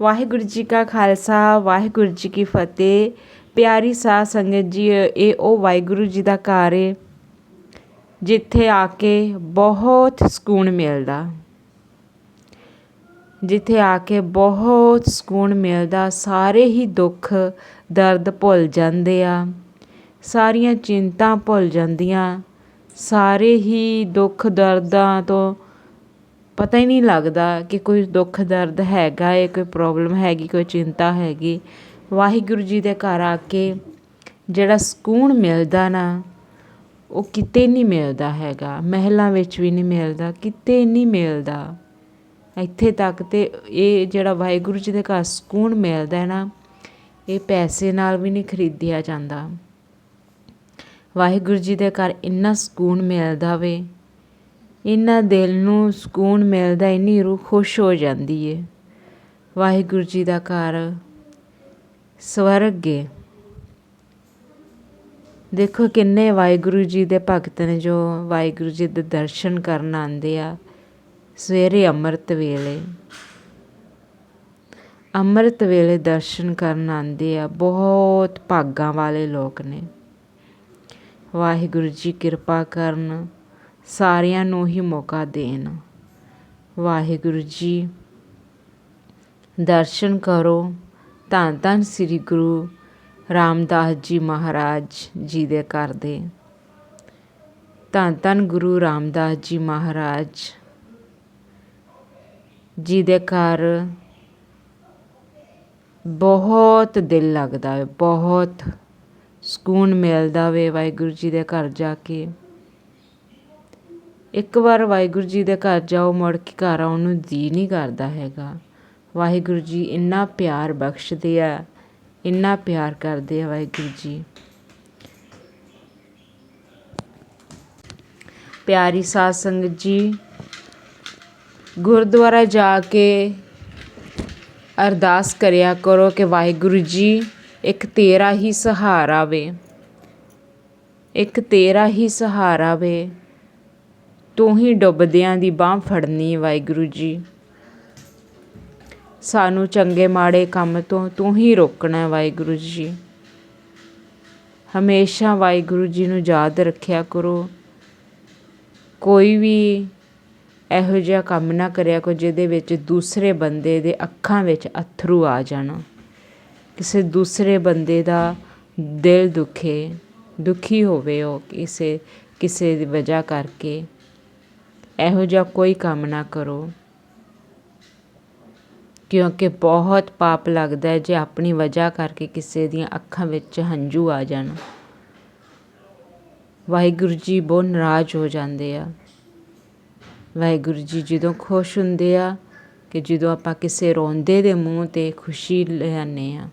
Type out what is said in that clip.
ਵਾਹਿਗੁਰੂ ਜੀ ਕਾ ਖਾਲਸਾ, ਵਾਹਿਗੁਰੂ ਜੀ ਕੀ ਫਤਿਹ। ਪਿਆਰੀ ਸਾਧ ਸੰਗਤ ਜੀ, ਇਹ ਉਹ ਵਾਹਿਗੁਰੂ ਜੀ ਦਾ ਘਰ ਏ, ਜਿੱਥੇ ਆ ਕੇ ਬਹੁਤ ਸਕੂਨ ਮਿਲਦਾ। ਜਿੱਥੇ ਆ ਕੇ ਬਹੁਤ ਸਕੂਨ ਮਿਲਦਾ, ਸਾਰੇ ਹੀ ਦੁੱਖ ਦਰਦ ਭੁੱਲ ਜਾਂਦੇ ਆ। ਸਾਰੀਆਂ ਚਿੰਤਾ ਭੁੱਲ ਜਾਂਦੀਆਂ, ਸਾਰੇ ਹੀ ਦੁੱਖ ਦਰਦਾਂ ਤੋਂ ਪਤਾ ਹੀ ਨਹੀਂ ਲੱਗਦਾ ਕਿ ਕੋਈ ਦੁੱਖ ਦਰਦ ਹੈਗਾ ਹੈ, ਕੋਈ ਪ੍ਰੋਬਲਮ ਹੈਗੀ, ਕੋਈ ਚਿੰਤਾ ਹੈਗੀ। ਵਾਹਿਗੁਰੂ ਜੀ ਦੇ ਘਰ ਆ ਕੇ ਜਿਹੜਾ ਸਕੂਨ ਮਿਲਦਾ ਨਾ, ਉਹ ਕਿਤੇ ਨਹੀਂ ਮਿਲਦਾ ਹੈਗਾ। ਮਹਿਲਾਂ ਵਿੱਚ ਵੀ ਨਹੀਂ ਮਿਲਦਾ, ਕਿਤੇ ਨਹੀਂ ਮਿਲਦਾ। ਇੱਥੇ ਤੱਕ ਤੇ ਇਹ ਜਿਹੜਾ ਵਾਹਿਗੁਰੂ ਜੀ ਦੇ ਘਰ ਸਕੂਨ ਮਿਲਦਾ ਹੈ ਨਾ, ਇਹ ਪੈਸੇ ਨਾਲ ਵੀ ਨਹੀਂ ਖਰੀਦਿਆ ਜਾਂਦਾ। ਵਾਹਿਗੁਰੂ ਜੀ ਦੇ ਘਰ ਇੰਨਾ ਸਕੂਨ ਮਿਲਦਾ ਵੇ ਇੰਨਾ ਦਿਲ ਨੂੰ ਸਕੂਨ ਮਿਲਦਾ, ਇੰਨੀ ਰੂਹ ਖੁਸ਼ ਹੋ ਜਾਂਦੀ ਹੈ ਵਾਹਿਗੁਰੂ ਜੀ ਦਾ ਘਰ ਸਵਰਗ ਹੈ ਦੇਖੋ ਕਿੰਨੇ ਵਾਹਿਗੁਰੂ ਜੀ ਦੇ ਭਗਤ ਨੇ ਜੋ ਵਾਹਿਗੁਰੂ ਜੀ ਦੇ ਦਰਸ਼ਨ ਕਰਨ ਆਉਂਦੇ ਆ ਸਵੇਰੇ ਅੰਮ੍ਰਿਤ ਵੇਲੇ। ਅੰਮ੍ਰਿਤ ਵੇਲੇ ਦਰਸ਼ਨ ਕਰਨ ਆਉਂਦੇ ਆ, ਬਹੁਤ ਭਾਗਾਂ ਵਾਲੇ ਲੋਕ ਨੇ। ਵਾਹਿਗੁਰੂ ਜੀ ਕਿਰਪਾ ਕਰਨ ਸਾਰਿਆਂ ਨੂੰ ਹੀ ਮੌਕਾ ਦੇਣ। ਵਾਹਿਗੁਰੂ ਜੀ, ਦਰਸ਼ਨ ਕਰੋ। ਧੰਨ ਧੰਨ ਸ੍ਰੀ ਗੁਰੂ ਰਾਮਦਾਸ ਜੀ ਮਹਾਰਾਜ ਜੀ ਦੇ ਘਰ ਦੇ। ਧੰਨ ਧੰਨ ਗੁਰੂ ਰਾਮਦਾਸ ਜੀ ਮਹਾਰਾਜ ਜੀ ਦੇ ਘਰ। ਬਹੁਤ ਦਿਲ ਲੱਗਦਾ ਹੈ ਬਹੁਤ ਸਕੂਨ ਮਿਲਦਾ ਵੇ ਵਾਹਿਗੁਰੂ ਜੀ ਦੇ ਘਰ ਜਾ ਕੇ। ਇੱਕ ਵਾਰ ਵਾਹਿਗੁਰੂ ਜੀ ਦੇ ਘਰ ਜਾਓ, ਮੁੜ ਕੇ ਘਰ ਆਉਣ ਨੂੰ ਜੀ ਨਹੀਂ ਕਰਦਾ ਹੈਗਾ। ਵਾਹਿਗੁਰੂ ਜੀ ਇੰਨਾ ਪਿਆਰ ਬਖਸ਼ਦੇ ਆ, ਇੰਨਾ ਪਿਆਰ ਕਰਦੇ ਆ ਵਾਹਿਗੁਰੂ ਜੀ। ਪਿਆਰੀ ਸਾਧ ਸੰਗਤ ਜੀ, ਗੁਰਦੁਆਰਾ ਜਾ ਕੇ ਅਰਦਾਸ ਕਰਿਆ ਕਰੋ ਕਿ ਵਾਹਿਗੁਰੂ ਜੀ, ਇੱਕ ਤੇਰਾ ਹੀ ਸਹਾਰਾ ਵੇ। ਇੱਕ ਤੇਰਾ ਹੀ ਸਹਾਰਾ ਵੇ। ਤੂੰ ਹੀ ਡੁੱਬਦਿਆਂ ਦੀ ਬਾਹ ਫੜਨੀ ਵਾਹਿਗੁਰੂ ਜੀ। ਸਾਨੂੰ ਚੰਗੇ ਮਾੜੇ ਕੰਮ ਤੋਂ ਤੂੰ ਹੀ ਰੋਕਣਾ ਵਾਹਿਗੁਰੂ ਜੀ। ਹਮੇਸ਼ਾ ਵਾਹਿਗੁਰੂ ਜੀ ਨੂੰ ਯਾਦ ਰੱਖਿਆ ਕਰੋ। ਕੋਈ ਵੀ ਇਹੋ ਜਿਹਾ ਕੰਮ ਨਾ ਕਰਿਆ ਕੋ ਜਿਹਦੇ ਵਿੱਚ ਦੂਸਰੇ ਬੰਦੇ ਦੇ ਅੱਖਾਂ ਵਿੱਚ ਅਥਰੂ ਆ ਜਾਣ। ਕਿਸੇ ਦੂਸਰੇ ਬੰਦੇ ਦਾ ਦਿਲ ਦੁਖੇ, ਦੁਖੀ ਹੋਵੇ ਉਹ ਕਿਸੇ ਕਿਸੇ ਦੀ ਵਜ੍ਹਾ ਕਰਕੇ। ਇਹੋ ਜਿਹਾ ਕੋਈ ਕੰਮ ਨਾ ਕਰੋ। ਕਿਉਂਕਿ ਬਹੁਤ ਪਾਪ ਲੱਗਦਾ ਹੈ ਜੇ ਆਪਣੀ ਵਜ੍ਹਾ ਕਰਕੇ ਕਿਸੇ ਦੀਆਂ ਅੱਖਾਂ ਵਿੱਚ ਹੰਝੂ ਆ ਜਾਣ। ਵਾਹਿਗੁਰੂ ਜੀ ਬਹੁਤ ਨਾਰਾਜ਼ ਹੋ ਜਾਂਦੇ ਆ। ਵਾਹਿਗੁਰੂ ਜੀ ਜਦੋਂ ਖੁਸ਼ ਹੁੰਦੇ ਆ ਕਿ ਜਦੋਂ ਆਪਾਂ ਕਿਸੇ ਰੋਂਦੇ ਦੇ ਮੂੰਹ ਤੇ ਖੁਸ਼ੀ ਲਿਆਨੇ ਆ।